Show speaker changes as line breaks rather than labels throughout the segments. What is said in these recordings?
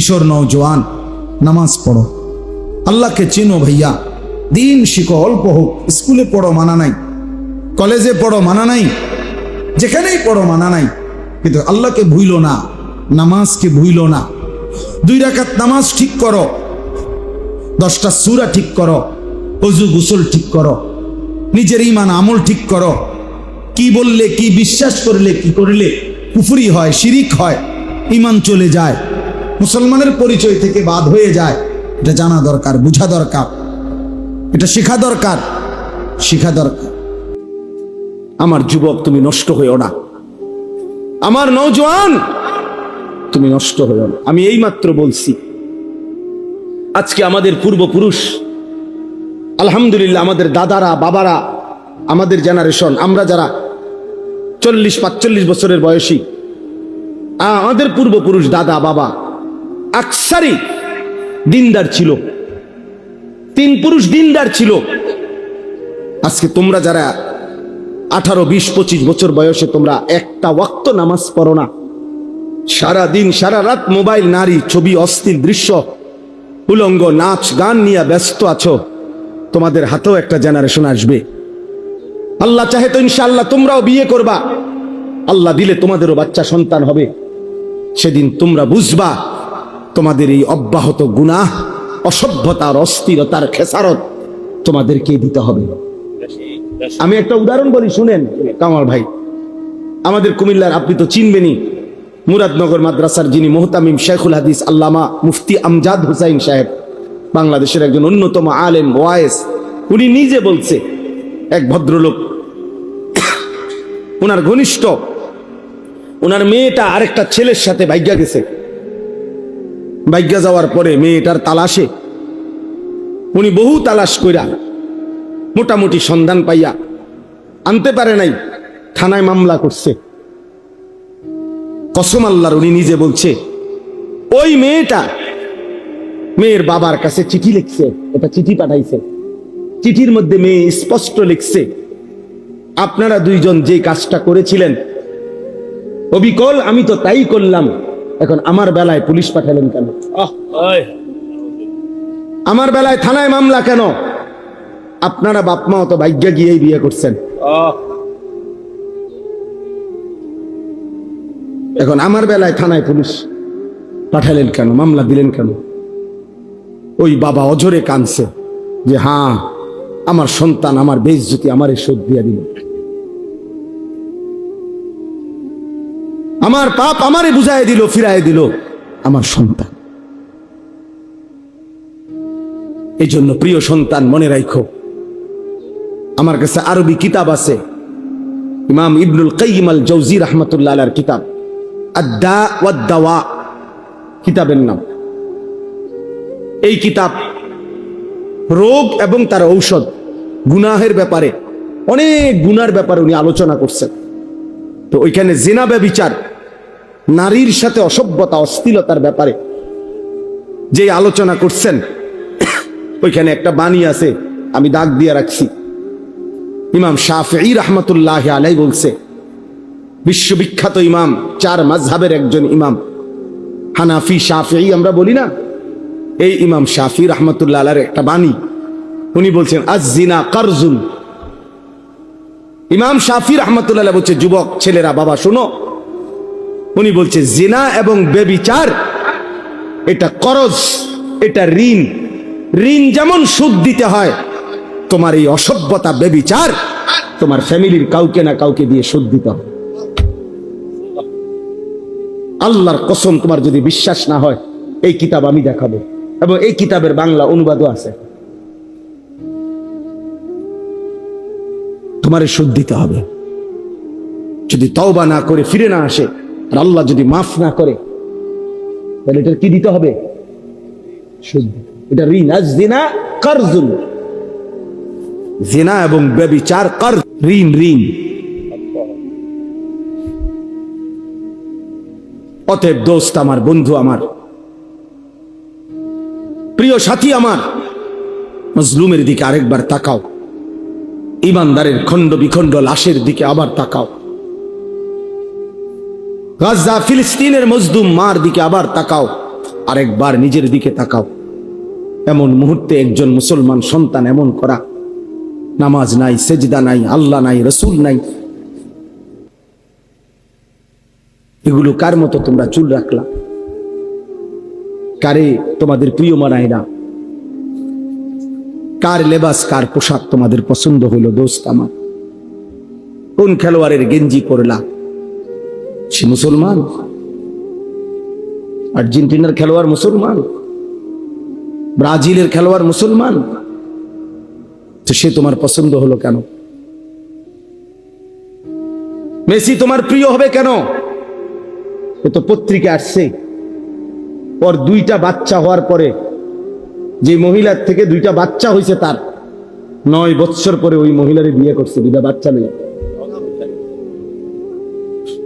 কিশোর নওজোয়ান, নামাজ পড়ো। আল্লাহকে চেনো ভাইয়া। দিন শিখো, অল্প হোক, স্কুলে পড়ো মানা নাই, কলেজে পড়ো মানা নাই, যেখানেই পড়ো মানা নাই। কিন্তু আল্লাহকে ভুইল না, নামাজকে ভুইল না। দুই রাকাত নামাজ ঠিক করো, দশটা সুরা ঠিক করো, অজু গোসল ঠিক করো, নিজের ইমান আমল ঠিক করো। কি বললে, কি বিশ্বাস করলে, কি করলে? কুফুরি হয়, শিরিক হয় ইমান চলে যায়। মুসলমানের পরিচয় থেকে বাদ হয়ে যায়। এটা জানা দরকার, বুঝা দরকার। এটা শেখা দরকার শেখা দরকার। আমার যুবক, তুমি নষ্ট হইও না। আমার নৌজওয়ান তুমি নষ্ট হইও না। আমি এইমাত্র বলছি, আজকে আমাদের পূর্বপুরুষ, আলহামদুলিল্লাহ আমাদের দাদারা, বাবারা, আমাদের জেনারেশন আমরা যারা চল্লিশ, পাঁচচল্লিশ বছরের বয়সী আমাদের পূর্বপুরুষ দাদা, বাবা আকসারি দিনদার ছিল। তিন পুরুষ দিনদার ছিল। আজকে তোমরা যারা আঠারো, বিশ, পঁচিশ বছর বয়সে তোমরা একটা ওয়াক্ত নামাজ পড়ো না। সারা দিন সারা রাত মোবাইল, নারী, ছবি, অস্থির দৃশ্য, উলঙ্গ নাচ, গান নিয়ে ব্যস্ত আছো। তোমাদের হাতেও একটা জেনারেশন আসবে। আল্লাহ চাহে তো ইনশাআল্লাহ তোমরাও বিয়ে করবা। আল্লাহ দিলে তোমাদেরও বাচ্চা সন্তান হবে। সেদিন তোমরা বুঝবা তোমাদের এই অব্যাহত গুনাহ, অসভ্যতার, অস্থিরতার খেসারত তোমাদেরকে দিতে হবে। আমি একটা উদাহরণ বলি, শুনেন, কামাল ভাই। আমাদের কুমিল্লার, আপনি তো চিনবেনই, মুরাদনগর মাদ্রাসার যিনি মোহতামিম শেখুল হাদিস আল্লামা মুফতি আমজাদ হুসাইন সাহেব, বাংলাদেশের একজন অন্যতম আলেম, ওয়ায়েস, উনি নিজে বলছে, এক ভদ্রলোক ওনার ঘনিষ্ঠ ওনার মেয়েটা আরেকটা ছেলের সাথে ভাগ্যা গেছে। ভাগ্যা যাওয়ার পরে মেয়েটার তালাশে। উনি বহু তালাশ কইরা মোটামুটি সন্ধান পাইয়া আনতে পারে নাই, থানায় মামলা করছে। কসম আল্লাহর উনি নিজে বলছে, ওই মেয়েটা মেয়ের বাবার কাছে চিঠি লিখছে, এটা চিঠি পাঠাইছে। চিঠির মধ্যে মেয়ে স্পষ্ট লিখছে, আপনারা দুইজন যে কাজটা করেছিলেন, অবিকল আমি তো তাই করলাম। এখন আমার বেলায় পুলিশ পাঠালেন কেন? আমার বেলায় থানায় মামলা কেন? আপনারা বাপ মা অত ভাগ্য গিয়েই বিয়ে করছেন। এখন আমার বেলায় থানায় পুলিশ পাঠালেন কেন? মামলা দিলেন কেন? ওই বাবা অজরে কানছে যে হ্যাঁ আমার সন্তান আমার বেইজ্জতি আমারে শোধ দিয়া দিল। আমার পাপ আমারে বুঝাই দিল ফিরাই দিল। আমার সন্তান। এই জন্য প্রিয় সন্তান, মনে রাখো আমার কাছে আরবি কিতাব আছে। ইমাম ইবনুল কাইম আল জৌজি রহমতুল্লাহ কিতাব। আদা কিতাবের নাম। এই কিতাব রোগ এবং তার ঔষধ গুনাহের ব্যাপারে, অনেক গুনার ব্যাপারে উনি আলোচনা করছেন। তো ওইখানে জেনা বিচার নারীর সাথে অসভ্যতা, অস্থিলতার ব্যাপারে। যে আলোচনা করছেন, ওইখানে একটা বাণী আছে, আমি দাগ দিয়ে রাখছি। ইমাম শাফি রহমতুল্লাহ আলাই বলছে, বিশ্ববিখ্যাত ইমাম, চার মাঝহাবের একজন ইমাম, হানাফি শাফি আমরা বলি না? এই ইমাম শাফি রহমতুল্লাহ আলার একটা বাণী, উনি বলছেন আজিনা কারজুন। ইমাম শাফি রহমতুল্লাহ বলছে, যুবক, ছেলেরা, বাবা, শোনো উনি বলছে, জিনা এবং বেবিচার, এটা করজ, এটা ঋণ। ঋণ যেমন সুদ দিতে হয়, তোমার এই অসভ্যতা বেবিচার, তোমার ফ্যামিলির কাউকে না কাউকে দিয়ে সুদ দিতে হবে। আল্লাহর কসম, তোমার যদি বিশ্বাস না হয়, এই কিতাব আমি দেখাবো। এবং এই কিতাবের বাংলা অনুবাদও আছে। তোমারে সুদ দিতে হবে। যদি তওবা না করে ফিরে না আসে আর আল্লাহ যদি মাফ না করে তাহলে এটা কি দিতে হবে? সুদ এটা ঋণ আজ জিনা কারজুন। জিনা এবং ব্যবিচার কর ঋণ ঋণ। অতএব দোস্ত আমার বন্ধু আমার প্রিয় সাথী আমার মজলুমের দিকে আরেকবার তাকাও। ইমানদারের খণ্ড বিখণ্ড লাশের দিকে আবার তাকাও। গাজা ফিলিস্তিনের মজদুম মার দিকে আবার তাকাও, আরেকবার নিজের দিকে তাকাও। এমন মুহূর্তে একজন মুসলমান সন্তান এমন করা, নামাজ নাই, সেজদা নাই, আল্লাহ নাই, রসুল নাই। এগুলো কার মতো তোমরা চুল রাখলা? কারে তোমাদের প্রিয় মানায় না কার লেবাস, কার পোশাক তোমাদের পছন্দ হইল, দোস্ত আমার? কোন খেলোয়াড়ের গেঞ্জি করলা সে মুসলমান। আর্জেন্টিনার খেলোয়াড় মুসলমান। ব্রাজিলের খেলোয়াড় মুসলমান। তো সে তোমার পছন্দ হলো কেন? মেসি তোমার প্রিয় হবে কেন? এ তো পত্রিকা আসছে। ওর দুইটা বাচ্চা হওয়ার পরে যে মহিলার থেকে দুইটা বাচ্চা হয়েছে তার, নয় বৎসর পরে ওই মহিলারে বিয়ে করছে, দুইটা বাচ্চা নেই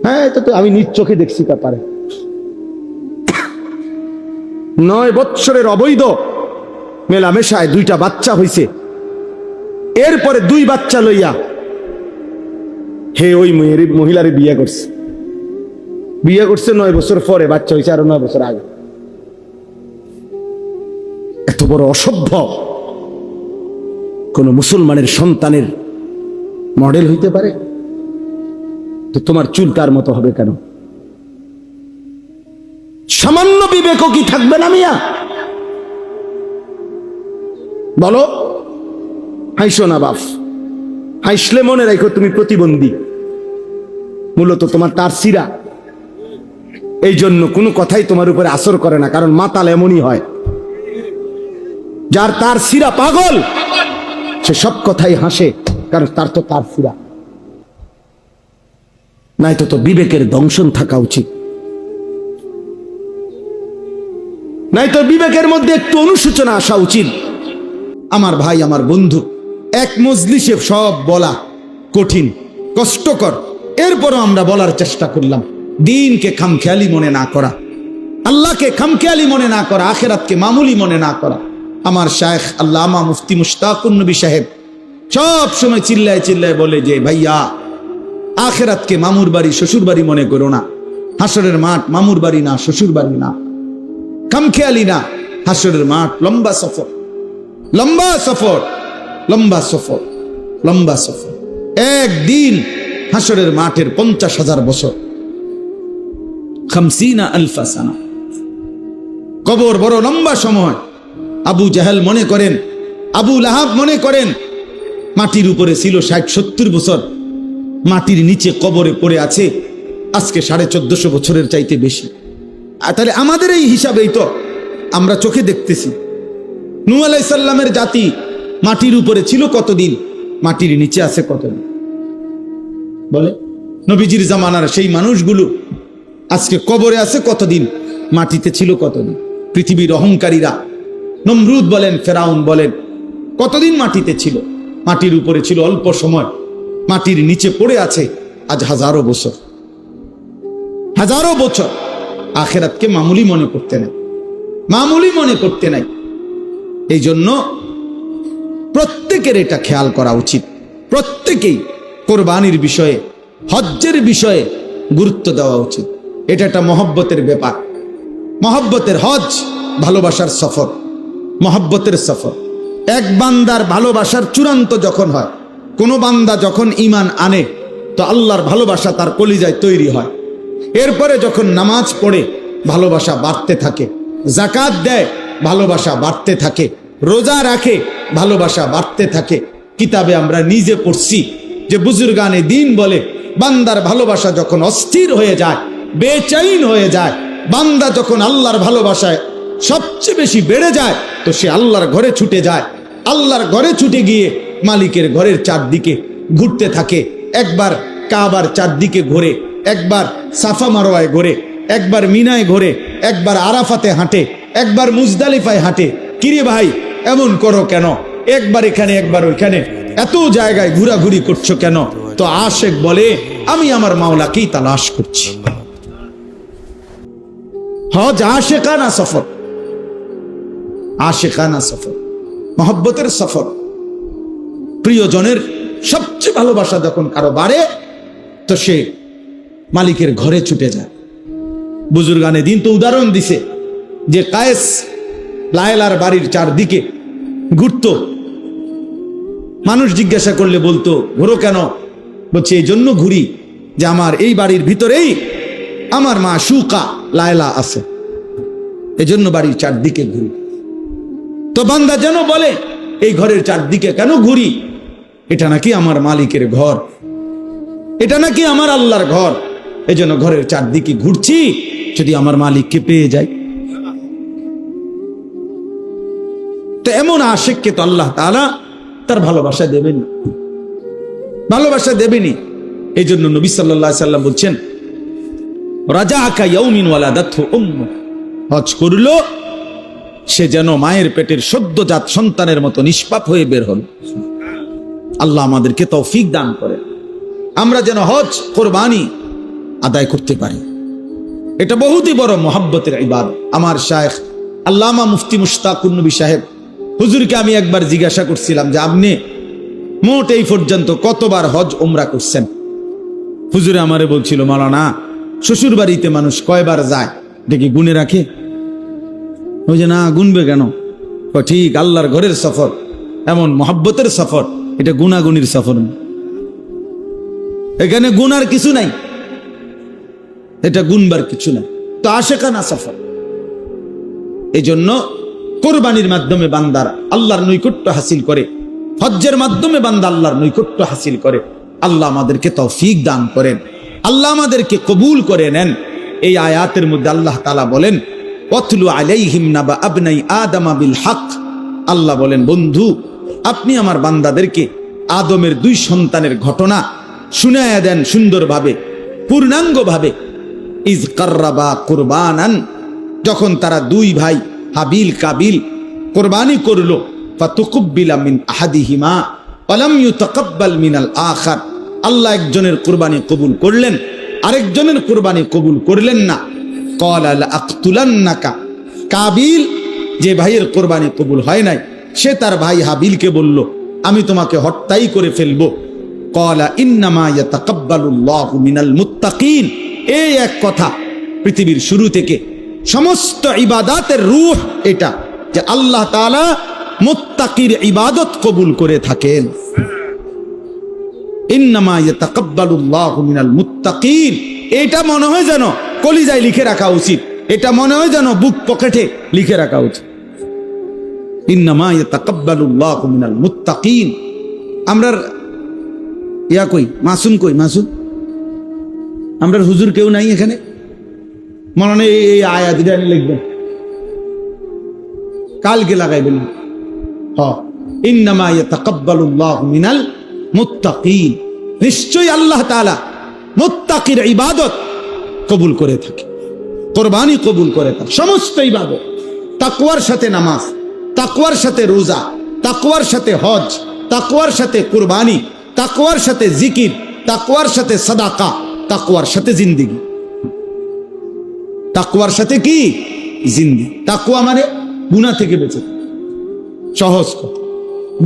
হ্যাঁ এটা তো আমি নিজ চোখে দেখছি ব্যাপারে। নয় বৎসরের অবৈধ মেলামেশায় দুইটা বাচ্চা হইছে। এরপরে দুই বাচ্চা লইয়া হে ওই মহিলারে বিয়ে করছে। বিয়ে করছে নয় বছর পরে, বাচ্চা হয়েছে আরও নয় বছর আগে। এত বড় অসভ্য কোন মুসলমানের সন্তানের মডেল হইতে পারে? তো তোমার চুল তার মতো হবে কেন? সামান্য বিবেকও কি থাকবে না মিয়া? বলো, হাইসো না বাপ হাইসলে মনে রাখো তুমি প্রতিবন্ধী। মূলত তোমার তার সিরা এই জন্য কোনো কথাই তোমার উপরে আসর করে না, কারণ মাতাল এমনই হয়। যার তার সিরা পাগল, সে সব কথাই হাসে, কারণ তার তো তার সিরা নাই তো বিবেকের দংশন থাকা উচিত। নাই তো বিবেকের মধ্যে একটু অনুশোচনা আসা উচিত। আমার ভাই, আমার বন্ধু, এক মজলিসে সব বলা কঠিন, কষ্টকর। এরপরও আমরা বলার চেষ্টা করলাম, দিনকে খামখেয়ালি মনে না করা, আল্লাহকে খামখেয়ালি মনে না করা, আখেরাতকে মামুলি মনে না করা। আমার শায়েখ আল্লামা মুফতি মুশতাকুন নবী সাহেব সব সময় চিল্লায় চিল্লায় বলে যে, ভাইয়া আখেরাতকে মামুর বাড়ি, শ্বশুর বাড়ি মনে করো না। হাসরের মাঠ, মামুর বাড়ি না, শ্বশুর বাড়ি না। খামখেয়ালি না, হাসরের মাঠ, লম্বা সফর। লম্বা সফর লম্বা সফর লম্বা সফর। একদিন হাসরের মাঠের পঞ্চাশ হাজার বছর। খামসিনা আলফা সানা। কবর বড় লম্বা সময়। আবু জাহেল মনে করেন, আবু লাহাব মনে করেন, মাটির উপরে ছিল ষাট সত্তর বছর। মাটির নিচে কবরে পড়ে আছে। আজকে সাড়ে চোদ্দশো বছরের চাইতে বেশি। তাহলে আমাদের এই হিসাবেই তো আমরা চোখে দেখতেছি। নু আলাইসাল্লামের জাতি মাটির উপরে ছিল কতদিন? মাটির নিচে আছে কতদিন? বলে, নবীজির জামানার সেই মানুষগুলো আজকে কবরে আছে কতদিন? মাটিতে ছিল কতদিন? পৃথিবীর অহংকারীরা নমরুদ বলেন, ফেরাউন বলেন, কতদিন মাটিতে ছিল? মাটির উপরে ছিল অল্প সময়। মাটির নিচে পড়ে আছে আজ হাজারো বছর। হাজারো বছর। আখেরাতকে মামুলি মনে করতে নাই। মামুলি মনে করতে নাই। এই জন্য প্রত্যেকের এটা খেয়াল করা উচিত। প্রত্যেকেই কোরবানির বিষয়ে, হজ্জের বিষয়ে গুরুত্ব দেওয়া উচিত। এটা একটা মহব্বতের ব্যাপার। মহব্বতের হজ ভালোবাসার সফর। মহব্বতের সফর। এক বান্দার ভালোবাসার চূড়ান্ত যখন হয় কোনো বান্দা যখন ইমান আনে, তো আল্লাহর ভালোবাসা তার কলিজায় তৈরি হয়। এরপরে যখন নামাজ পড়ে, ভালোবাসা বাড়তে থাকে। জাকাত দেয়, ভালোবাসা বাড়তে থাকে। রোজা রাখে, ভালোবাসা বাড়তে থাকে। কিতাবে আমরা নিজে পড়ছি যে বুজুর্গানে দিন বলে, বান্দার ভালোবাসা যখন অস্থির হয়ে যায়, বেচাইন হয়ে যায়, বান্দা যখন আল্লাহর ভালোবাসায় সবচেয়ে বেশি বেড়ে যায়, তো সে আল্লাহর ঘরে ছুটে যায়। আল্লাহর ঘরে ছুটে গিয়ে মালিকের ঘরের চারদিকে ঘুরতে থাকে। একবার কাবার চারদিকে ঘোরে, একবার সাফা মারোয়ায় ঘোরে, একবার মিনায় ঘোরে, একবার আরাফাতে হাঁটে, একবার মুজদালিফায় হাঁটে। কিরে ভাই, এমন করো কেন? একবার এখানে, একবার ওইখানে। এত জায়গায় ঘোরাঘুরি করছ কেন? তো আশেক বলে, আমি আমার মাওলাকেই তালাশ করছি। হজ আশেকানা সফর। আশেকানা সফর। মহব্বতের সফর। প্রিয়জনের সবচেয়ে ভালোবাসা যখন কারও বাড়ে, তো সে মালিকের ঘরে ছুটে যায়। বুজুর্গানে দিন তো উদাহরণ দিছে যে কায়েস লায়লার বাড়ির চারদিকে ঘুরত। মানুষ জিজ্ঞাসা করলে বলতো, ঘোরো কেন? বলছে, এই জন্য ঘুরি যে আমার এই বাড়ির ভিতরেই আমার মা সুকা লায়লা আছে। এজন্য বাড়ির চারদিকে ঘুরি। তো বান্দা যেন বলে, এই ঘরের চারদিকে কেন ঘুরি? এটা নাকি আমার মালিকের ঘর? এটা নাকি আমার আল্লাহর ঘর? এই জন্য ঘরের চারদিকে ঘুরছি, যদি আমার মালিককে পেয়ে যাই। তো এমন আশেককে তো আল্লাহ তাআলা তার ভালোবাসা দেবেন ভালোবাসা দেবেনি এই জন্য নবী সাল্লাম বলছেন রাজা আকা ইয়ৌমিন ওয়ালাদাতহু উম্মু হজ করল, সে যেন মায়ের পেটের সদ্যজাত সন্তানের মতো নিষ্পাপ হয়ে বের হল। আল্লাহ আমাদেরকে তৌফিক দান করে। আমরা যেন হজ, কোরবানি আদায় করতে পারি। এটা বহুতই বড় মোহাব্বতের ইবাদ আমার শায়েখ আল্লামা মুফতি মুশতাকুর নবী সাহেব, হুজুরকে আমি একবার জিজ্ঞাসা করছিলাম যে, আপনি মোট এই পর্যন্ত কতবার হজ ওমরা করছেন? হুজুরে আমারে বলছিল, মালানা শ্বশুর বাড়িতে মানুষ কয়বার যায়? দেখি গুনে রাখে? ওই যে, না, গুনবে কেন? ঠিক, আল্লাহর ঘরের সফর, এমন মহাব্বতের সফর। এটা গুনাগুনির সফর। এখানে গুনার কিছু নাই। এটা গুনবার কিছু নাই। তো আশেখানা সফর। এই জন্য কোরবানির মাধ্যমে বান্দার আল্লাহর নৈকট্য হাসিল করে। হজ্জের মাধ্যমে বান্দা আল্লাহর নৈকট্য হাসিল করে। আল্লাহ আমাদেরকে তৌফিক দান করেন। আল্লাহ আমাদেরকে কবুল করে নেন। এই আয়াতের মধ্যে আল্লাহ তালা বলেন অতলু আলাইহিম নাবা আবনাই আদামা বিল হক। আল্লাহ বলেন, বন্ধু আপনি আমার বান্দাদেরকে আদমের দুই সন্তানের ঘটনা শুনায়া দেন সুন্দরভাবে, পূর্ণাঙ্গভাবে। ইজ কার্রাবা কুরবানান, যখন তারা দুই ভাই হাবিল কাবিল কোরবানি করল, ফাতুকুব্বিলা মিন আহাদিহিমা ওয়ালাম ইউতাকাব্বাল মিনাল আখার। আল্লাহ একজনের কোরবানি কবুল করলেন, আরেকজনের কোরবানি কবুল করলেন না। কল আল আক্তুলান্নাকা। কাবিল যে ভাইয়ের কোরবানি কবুল হয় নাই সে তার ভাই হাবিলকে বলল, আমি তোমাকে হত্যাই করে ফেলব। কলা মিনাল মুত্তাকিন। এই এক কথা পৃথিবীর শুরু থেকে সমস্ত ইবাদাতের রূহ এটা যে আল্লাহ তাআলা মুত্তাকির ইবাদত কবুল করে থাকেন। এটা মনে হয় যেন কলিজায় লিখে রাখা উচিত। এটা মনে হয় যেন বুক পকেটে লিখে রাখা উচিত। ইন্নামা আমরা ইয়া কই? মাসুম কই? মাসুম? আমরা হুজুর কেউ নাই এখানে? মনে এই আয়াত আনি লিখবেন। কালকে লাগাইবেন। হ। মিনাল নিশ্চয়ই আল্লাহ তাআলা ইবাদত কবুল করে থাকে। কোরবানি কবুল করে থাকে। সমস্ত ইবাদত। তাকওয়ার সাথে নামাজ। তাকওয়ার সাথে রোজা, তাকওয়ার সাথে হজ, তাকওয়ার সাথে কুরবানি, তাকওয়ার সাথে জিকির, তাকওয়ার সাথে সাদাকা, তাকওয়ার সাথে জিন্দিগি। তাকওয়ার সাথে কি? জিন্দি তাকওয়া মানে গুনাহ থেকে বেঁচে। সহজ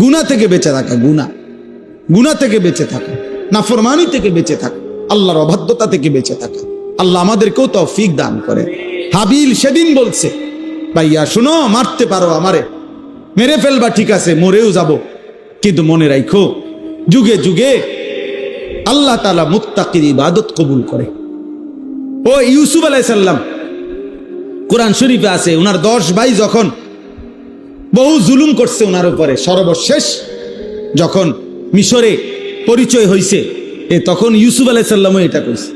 গুনাহ থেকে বেঁচে থাকা, গুনাহ। গুনাহ থেকে বেঁচে থাকা। নাফরমানি থেকে বেঁচে থাকা। আল্লাহর অবাধ্যতা থেকে বেঁচে থাকা। আল্লাহ আমাদেরকেও তৌফিক দান করে। হাবিল সেদিন বলছে, ভাইয়া, শুনো, মারতে পারো আমারে। মেরে ফেলবা ঠিক আছে, মরেও যাব। কিন্তু মনে রাখো যুগে যুগে আল্লাহ তালা মুত্তাকির ইবাদত কবুল করে। ও ইউসুফ আলাইসাল্লাম, কোরআন শরীফে আছে ওনার দশ ভাই যখন বহু জুলুম করছে ওনার উপরে, সর্বশেষ যখন মিশরে পরিচয় হইছে, এ তখন ইউসুফ আলাইসাল্লামও এটা কইছে,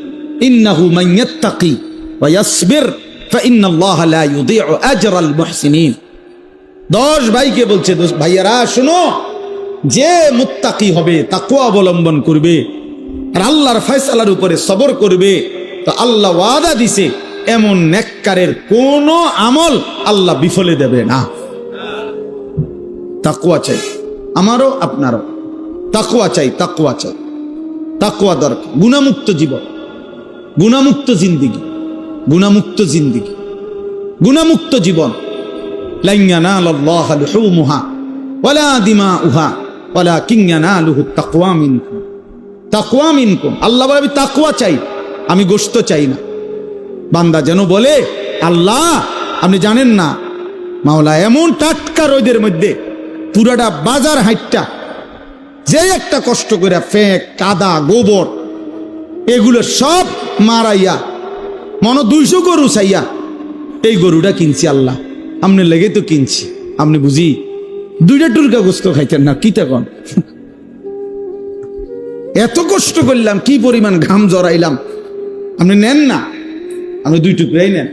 ইন্নাহু মাইয়াত্তাকি ওয়া ইয়াসবির, ফাইন্নাল্লাহ লা ইউদিউ আজরাল মুহসিনিন। দশ ভাইকে বলছে ভাইয়ারা, শোনো, যে মুত্তাকি হবে তাকুয়া অবলম্বন করবে, আর আল্লাহর ফয়সালার উপরে সবর করবে, তো আল্লাহ ওয়াদা দিছে, এমন নেককারের কোন আমল আল্লাহ বিফলে দেবে না। তাকুয়া চাই, আমারও আপনারও। তাকুয়া চাই তাকুয়া চাই। তাকুয়া দরকার, গুণামুক্ত জীবন, গুণামুক্ত জিন্দিগি গুণামুক্ত জিন্দিগি, গুণামুক্ত জীবন। আল্লাহ আমি তাকওয়া চাই, আমি গোশত চাই না। বান্দা যেন বলে, আল্লাহ, আপনি জানেন না, মাওলা এমন টাটকা রোদের মধ্যে, পুরাটা বাজার হাইটটা, যে একটা কষ্ট করে ফেঁক, কাদা, গোবর, এগুলো সব মারাইয়া, মন দুইশো গরু চাইয়া, এই গরুটা কিনছি আল্লাহ। আপনি লেগে তো কিনছি। আপনি বুঝি দুইটা টুরকা গোস্ত খাইতেন না, কি তখন এত কষ্ট করলাম, কি পরিমাণ ঘাম জড়াইলাম। আপনি নেন না আপনি দুই টুকরাই নেন।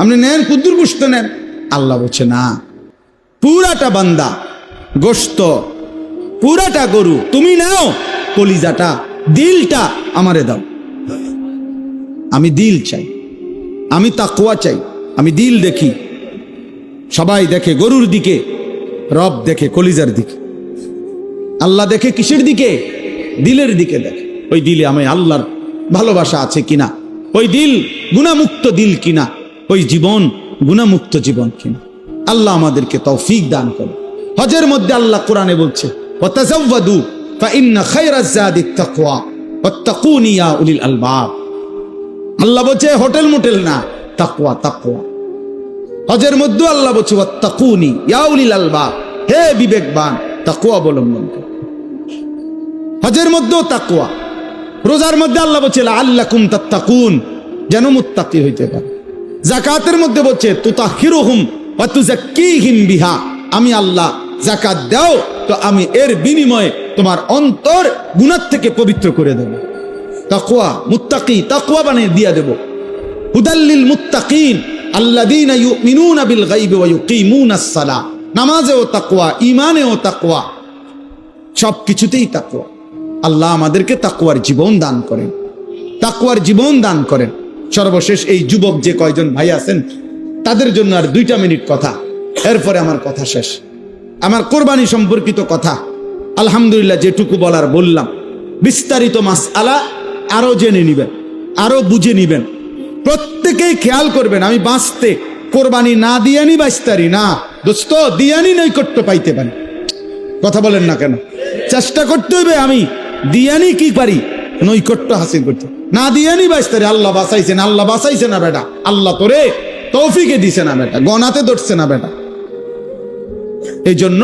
আপনি নেন, কুদ্দুর গোস্ত নেন। আল্লাহ বলছে, না, পুরাটা বান্দা, গোস্ত, পুরাটা গরু, তুমি নাও, কলিজাটা, দিলটা আমারে দাও। আমি দিল চাই, আমি তাকুয়া চাই, আমি দিল দেখি সবাই দেখে গরুর দিকে, রব দেখে কলিজার দিকে। আল্লাহ দেখে কিসের দিকে? দিলের দিকে দেখে। ওই দিলে আমি আল্লাহর ভালোবাসা আছে কিনা? ওই দিল গুণামুক্ত দিল কিনা? ওই জীবন গুণামুক্ত জীবন কিনা? আল্লাহ আমাদেরকে তৌফিক দান করে হজের মধ্যে আল্লাহ কোরআনে বলছে আল্লাহ বলছে, হোটেল মোটেল না, তাকওয়া তাকওয়া। হজের মধ্যে আল্লাহ বলছে, ওয়াত্তাকুনি, ইয়া উলিল আলবাব হে বিবেকবান তাকওয়া অবলম্বন হজের মধ্যেও তাকুয়া। রোজার মধ্যে আল্লাহ বলছে আল্লাহ কুম তাত্তাকুন যেন মুত্তাকি হইতে পারে। জাকাতের মধ্যে বলছে, তুতাহিরুহুম ওয়া তুজাক্কিহিম বিহা আমি আল্লাহ জাকাত দাও, তো আমি এর বিনিময়ে তোমার অন্তর গুনাহ থেকে পবিত্র করে দেব। তাকুয়া, মুত্তাকি, তাকুয়া বানিয়ে দিয়ে দেব। হুদাল্লিল মুত্তাকিন বিল আল্লাহ আমাদেরকে জীবন দান করেন। জীবন দান করেন। সর্বশেষ এই যুবক যে কয়জন ভাই আছেন, তাদের জন্য আর দুইটা মিনিট কথা। এরপরে আমার কথা শেষ। আমার কোরবানি সম্পর্কিত কথা। আলহামদুলিল্লাহ যেটুকু বলার বললাম। বিস্তারিত মাস আলা আরও জেনে নিবেন, আরও বুঝে নিবেন। প্রত্যেকেই খেয়াল করবেন, আমি বাঁচতে কোরবানি না দিয়ানি বাঁচতারি না। দোস্ত, দিয়ানি নৈকট্য পাইতে পারি। কথা বলেন না কেন? চেষ্টা করতে হবে আমি, দিয়ানি কি পারি? নৈকট্য হাসিল করতে। না দিয়ানি বাইস্তারে, আল্লাহ বাঁচাইছেন, আল্লাহ বাঁচাইছে না বেটা। আল্লাহ তোরে তৌফিকে দিছে না বেটা গনাতে ধরছে না বেটা। এই জন্য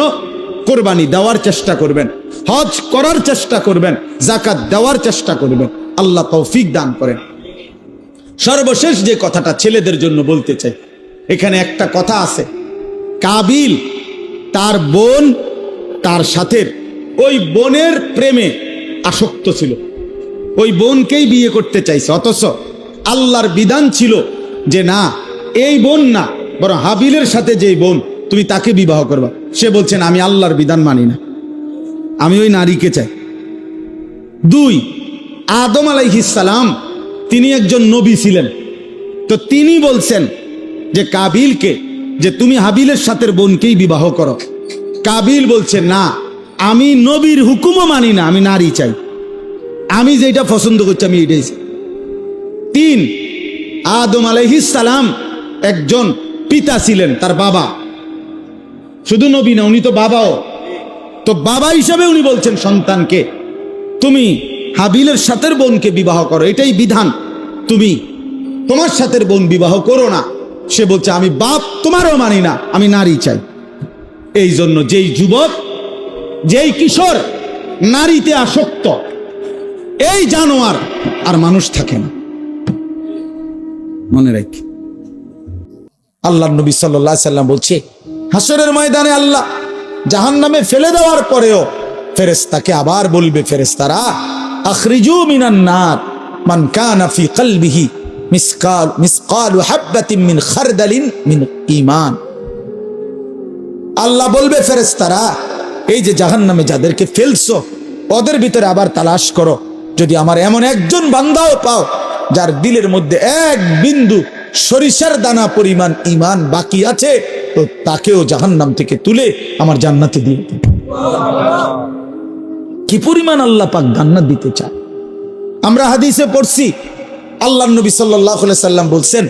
কোরবানি দেওয়ার চেষ্টা করবেন, হজ করার চেষ্টা করবেন জাকাত দেওয়ার চেষ্টা করবেন, আল্লাহ তৌফিক দান করেন। সর্বশেষ যে কথাটা ছেলেদের জন্য বলতে চাই, এখানে একটা কথা আছে। কাবিল তার বোন, তার সাথে ওই বোনের প্রেমে আসক্ত ছিল। ওই বোনকেই বিয়ে করতে চাইছে, অথচ আল্লাহর বিধান ছিল যে না, এই বোন না, বরং হাবিলের সাথে যে বোন, তুমি তাকে বিবাহ করবা। সে বলছেন আমি আল্লাহর বিধান মানি না। আমি ওই নারীকে চাই। দুই, আদম আলাইহিসালাম তিনি একজন নবী ছিলেন। তো তিনি বলছেন যে কাবিলকে, যে তুমি হাবিলের সাথে বোনকেই বিবাহ করো। কাবিল বলছে, না, আমি নবীর হুকুমও মানি না, আমি নারী চাই। আমি যেটা পছন্দ করছি, আমি এটাই চাই। তিন, আদম সালাম একজন পিতা ছিলেন, তার বাবা। শুধু নবী না, উনি তো বাবাও। তো বাবা হিসাবে উনি বলছেন সন্তানকে, তুমি হাবিলের সাথের বোনকে বিবাহ করো, এটাই বিধান। তুমি তোমার সাথের বোন বিবাহ করো না। সে বলছে, আমি বাপ, তোমারও মানি না, আমি নারী চাই। এই জন্য যেই যুবক, যেই কিশোর নারীতে আসক্ত, এই জানোয়ার আর মানুষ থাকে না। মনে রাখি। আল্লাহ নবী সাল্লাহ সাল্লাম বলছে, হাসরের ময়দানে আল্লাহ জাহান নামে ফেলে দেওয়ার পরেও ফেরেস্তাকে আবার বলবে ফেরেস্তারা আখরিজু মিনান নার, মান কানা ফি কলবিহি মিসকাল, মিসকালু হাব্বাতিন মিন খারদালিন মিন ঈমান আল্লাহ বলবে ফেরেস্তারা এই যে জাহান নামে যাদেরকে ফেলছো, ওদের ভিতরে আবার তালাশ করো যদি আমার এমন একজন বান্দাও পাও, যার দিলের মধ্যে এক বিন্দু সরিষার দানা পরিমাণ ইমান বাকি আছে, তো তাকেও জাহান্নাম থেকে তুলে আমার জান্নাতে দিয়ে দিন। কি পরিমাণ আল্লাহ পাক জান্নাত দিতে চায়? আমরা হাদিসে পড়ছি আল্লাহ নবী সাল্লাহ সাল্লাম বলছেন,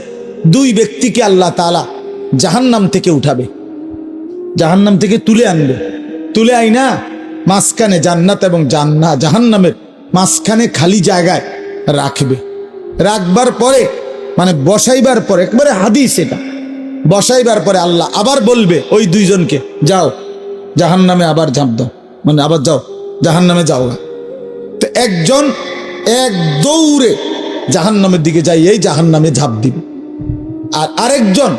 দুই ব্যক্তিকে আল্লাহ তালা জাহান্নাম থেকে উঠাবে। জাহান্নাম থেকে তুলে আনবে। তুলে আইনা মাঝখানে জান্নাত এবং জান্না, জাহান্নামের মাঝখানে খালি জায়গায় রাখবে। রাখবার পরে মানে বসাইবার পরে, একবারে হাদিস এটা। বসাইবার পরে আল্লাহ আবার বলবে, ওই দুইজনকে, যাও জাহান নামে আবার ঝাঁপ দাও। মানে আবার যাও জাহান নামে যাও গা। তো একজন এক দৌড়ে জাহান নামের দিকে যাই, এই জাহান নামে ঝাঁপ দিবে। আর আরেকজন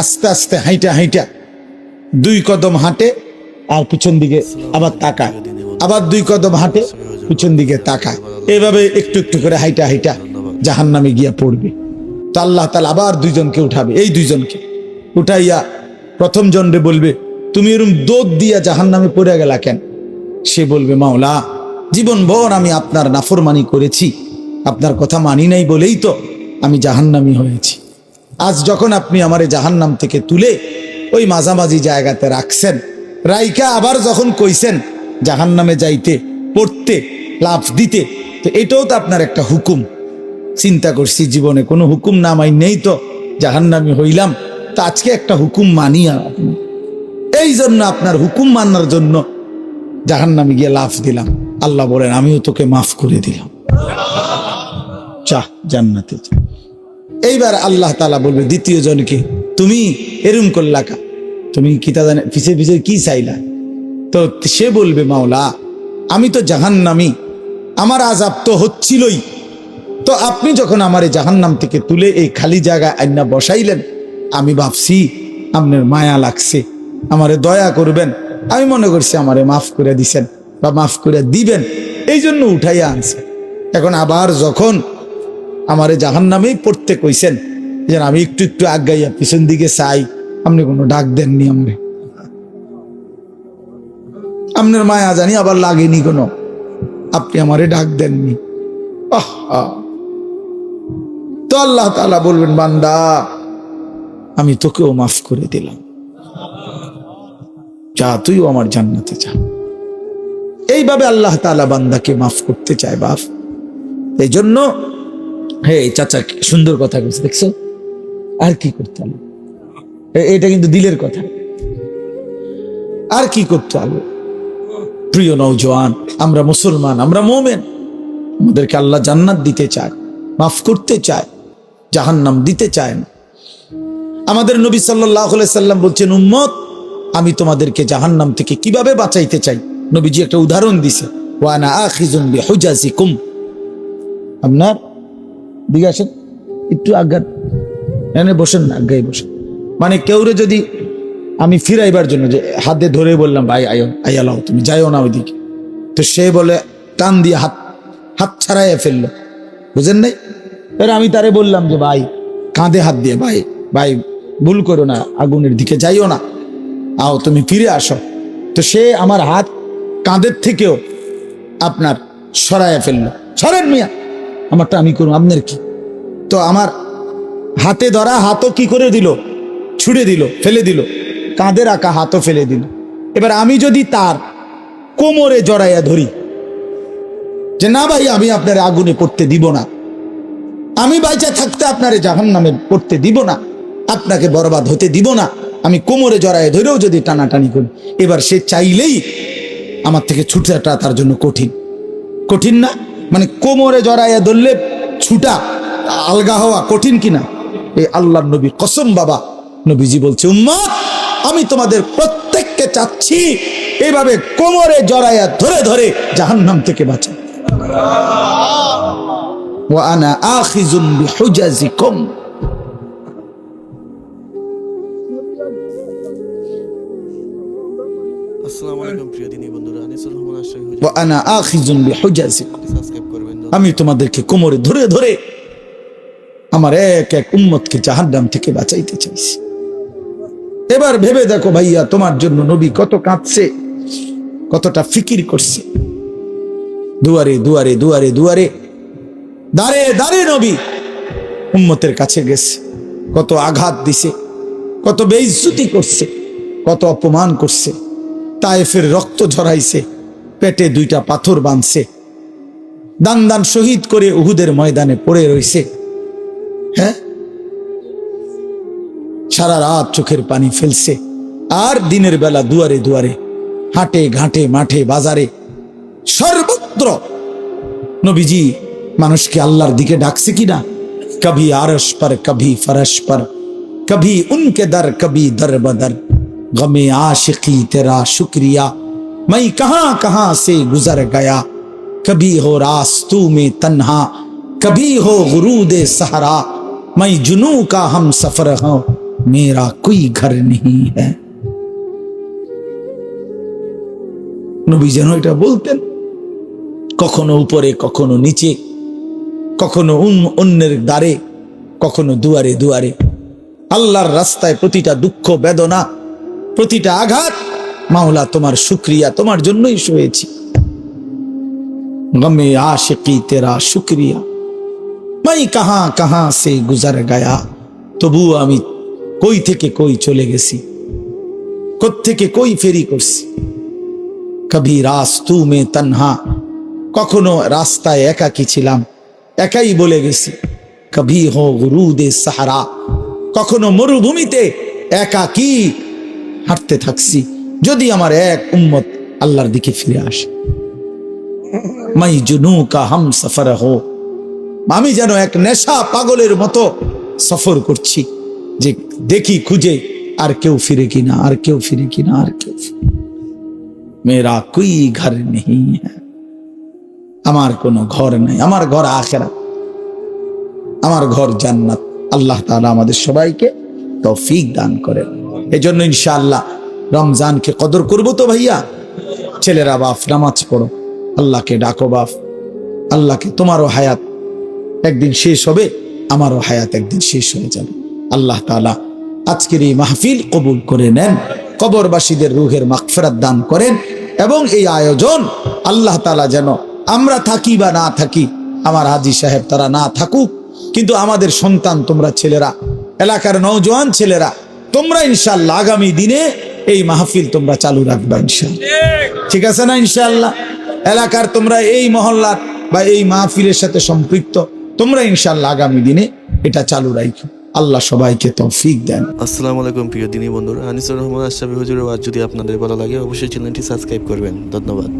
আস্তে আস্তে হাইটা হাইটা দুই কদম হাঁটে আর পিছন দিকে আবার তাকায়। আবার দুই কদম হাঁটে, পিছন দিকে তাকায়। এভাবে একটু একটু করে হাইটা হাইটা জাহান নামে গিয়া পড়বে। তো আল্লাহ তালা আবার দুইজনকে উঠাবে, এই দুইজনকে। উঠাইয়া প্রথম জনরে বলবে, তুমি এরম দোদ দিয়া জাহান নামে পড়ে গেলা কেন? সে বলবে, মাওলা জীবন ভর আমি আপনার নাফরমানি করেছি। আপনার কথা মানি নাই বলেই তো আমি জাহান্নামি হয়েছি। আজ যখন আপনি আমারে জাহান্নাম থেকে তুলে ওই মাঝামাঝি জায়গাতে রাখছেন, রাইকা আবার যখন কইছেন জাহান্নামে যাইতে, পড়তে লাভ দিতে, তো এটাও তো আপনার একটা হুকুম। চিন্তা করছি জীবনে কোনো হুকুম না মাই নেই তো জাহান্নামি হইলাম। তা আজকে একটা হুকুম মানি আর এই জন্য আপনার হুকুম মানার জন্য জাহান্নামে গিয়ে লাফ দিলাম। আল্লাহ বলেন, আমিও তোকে মাফ করে দিলাম। চাহ জান্নাতে এইবার আল্লাহ তালা বলবে, দ্বিতীয় জনকে তুমি, এরম করলা কা তুমি কি তা জানে পিছিয়ে পিছিয়ে কি চাইলা? তো সে বলবে, মাওলা, আমি তো জাহান্নামি। আমার আজাব তো হচ্ছিলই। তো আপনি যখন আমার এই জাহান্নাম থেকে তুলে এই খালি জায়গায় আইনা বসাইলেন, আমি ভাবছি, আপনার মায়া লাগছে। আমারে দয়া করবেন। আমি মনে করছি আমারে মাফ করে দিছেন বা মাফ করে দিবেন। এই জন্য উঠাইয়া আনছে এখন আবার যখন আমারে জাহান নামেই পড়তে কইছেন যে আমি একটু একটু আগাইয়া পিছন দিকে চাই, আপনি কোনো ডাক দেননি আমরে। আপনার মায়া জানি আবার লাগেনি কোনো। আপনি আমারে ডাক দেননি। তো আল্লাহ তাআলা বলবেন, বান্দা, আমি তোকেও মাফ করে দিলাম। যা তুইও আমার জান্নাতে যা। এইভাবে আল্লাহ তাআলা বান্দাকে মাফ করতে চায় বাপ। এই জন্য হে চাচা সুন্দর কথা বলছে, দেখছ? আর কি করতে হবে? এটা কিন্তু দিলের কথা। আর কি করতে হবে? প্রিয় নৌজওয়ান আমরা মুসলমান, আমরা মোমেন। আমাদেরকে আল্লাহ জান্নাত দিতে চায়, মাফ করতে চায়, জাহান্নাম দিতে চায় না। আমাদের নবী সাল্লাহ সাল্লাম বলছেন, উম্মত আমি তোমাদেরকে জাহান্নাম থেকে কীভাবে বাঁচাইতে চাই? নবীজি একটা উদাহরণ দিছে। আপনার দিকে আসেন, একটু আজ্ঞা এনে বসেন না আজ্ঞায় বসেন। মানে কেউরে যদি আমি ফিরাইবার জন্য যে হাতে ধরে বললাম, ভাই, আয়ো আয়ালাও তুমি যাইও না ওইদিকে। তো সে বলে, টান দিয়ে হাত হাত ছাড়াইয়া ফেলল। বুঝেন নাই? এবার আমি তারে বললাম যে, ভাই, কাঁধে হাত দিয়ে, ভাই ভাই, ভুল করো না, আগুনের দিকে যাইও না। আও, তুমি ফিরে আসো। তো সে আমার হাত কাঁধের থেকেও আপনার সরাইয়া ফেলল। সরেন মিয়া, আমারটা আমি করুন আপনার কি? তো আমার হাতে ধরা হাতও কি করে দিল? ছুড়ে দিল, ফেলে দিল, কাঁধে রাখা হাতও ফেলে দিল। এবার আমি যদি তার কোমরে জড়াইয়া ধরি, যে না ভাই, আমি আপনার আগুনে পড়তে দিব না। আমি বাইচা থাকতে আপনারে জাহান নামে পড়তে দিব না। আপনাকে বরবাদ হতে দিব না। আমি কোমরে জড়ায় ধরেও যদি টানাটানি করি, এবার সে চাইলেই আমার থেকে ছুটাটা তার জন্য কঠিন। কঠিন না মানে কোমরে জড়াইয়া ধরলে ছুটা আলগা হওয়া কঠিন কিনা? এই আল্লাহ নবী কসম বাবা, নবীজি বলছে, উম্মা, আমি তোমাদের প্রত্যেককে চাচ্ছি এভাবে কোমরে জড়াইয়া ধরে ধরে জাহান্নাম থেকে বাঁচা। ওয়ানা আখিজুম বিহুজাজিকুম।
আনা আখিজুন
আমি তোমাদেরকে কোমরে ধরে ধরে আমার এক এক উম্মতকে জাহান্নাম থেকে বাঁচাইতে চাইছি। এবার ভেবে দেখো ভাইয়া, তোমার জন্য নবী কত কাঁদছে, কতটা ফিকির করছে। দুয়ারে দুয়ারে দুয়ারে দুয়ারে দাঁড়ে দাঁড়ে নবী উম্মতের কাছে গেছে। কত আঘাত দিছে, কত বেইজ্জুতি করছে, কত অপমান করছে, তায়েফের রক্ত ঝরাইছে পেটে দুইটা পাথর বাঁধছে। দান দান শহীদ করে উহুদের ময়দানে পড়ে রয়েছে হ্যাঁ? সারা রাত চোখের পানি ফেলছে। আর দিনের বেলা দুয়ারে দুয়ারে, হাটে ঘাটে মাঠে বাজারে, সর্বত্র নবীজি মানুষকে আল্লাহর দিকে ডাকছে কিনা? কবি আরস পর, কবি ফরস পর, কবি উনকে দর, কবি দর বদর। গমে আশিকি, তেরা শুক্রিয়া। मैं कहां कहां से गुजर गया कभी हो रास्तू में तन्हा कभी हो गुरूद सहरा मैं जुनू का हम सफर हूं मेरा कोई घर नहीं है নবী যেন এটা বলতেন কখনো উপরে কখনো নিচে কখনো উন- অন্যের দ্বারে কখনো দুয়ারে দুয়ারে আল্লাহর রাস্তায় প্রতিটা দুঃখ বেদনা প্রতিটা আঘাত মাওলা, তোমার শুক্রিয়া, তোমার জন্যই শুয়েছি। গমে আশিকি, তেরা শুক্রিয়া। মাই কাহা কাহা সে গুজার গায়া। তবু আমি কই থেকে কই চলে গেছি? থেকে কই ফেরি করছি? কবি রাস্তু মে তন্হা। কখনো রাস্তায় একাকি ছিলাম? একাই বলে গেছি, কবি হো গুরুদে সাহারা। কখনো মরুভূমিতে একাকি হাঁটতে থাকছি? যদি আমার এক উম্মত আল্লাহর দিকে ফিরে আসে। মাই জুনু কা হাম সফর হো আমি যেন এক নেশা পাগলের মতো সফর করছি যে দেখি, খুঁজে আর কেউ ফিরে কিনা, আর কেউ ফিরে কিনা, আর কেউ। মেরা কোই ঘর নেই? আমার কোনো ঘর নেই, আমার ঘর আখেরা আমার ঘর জান্নাত। আল্লাহ তালা আমাদের সবাইকে তৌফিক দান করেন। এজন্য ইনশাআল্লাহ রমজানকে কদর করব তো ভাইয়া? ছেলেরা বাপ, নামাজ পড়ো। আল্লাহকে ডাকো বাপ। আল্লাহকে তোমারও হায়াত একদিন শেষ হবে, আমারও হায়াত একদিন শেষ হয়ে যাবে। আল্লাহ তাআলা আজকের এই মাহফিল কবুল করে নেন, কবরবাসীদের রুহের মাগফিরাত দান করেন এবং এই আয়োজন আল্লাহ তালা যেন আমরা থাকি বা না থাকি, আমার হাজি সাহেব তারা না থাকুক, কিন্তু আমাদের সন্তান তোমরা ছেলেরা, এলাকার নৌজওয়ান ছেলেরা, তোমরা ইনশাল্লাহ আগামী দিনে এই মাহফিল তোমরা চালু রাখবা ঠিক আছে না ইনশাল্লাহ এলাকার তোমরা এই মহল্লার বা এই মাহফিলের সাথে সম্পৃক্ত, তোমরা ইনশাল্লাহ আগামী দিনে এটা চালু রাখো আল্লাহ সবাইকে তৌফিক দেন।
আসসালামু আলাইকুম প্রিয় দিনী বন্ধুরা আনিসুর রহমান আশরাফি হুজুরের ওয়াজ যদি আপনাদের ভালো লাগে, অবশ্যই চ্যানেলটি সাবস্ক্রাইব করবেন। ধন্যবাদ।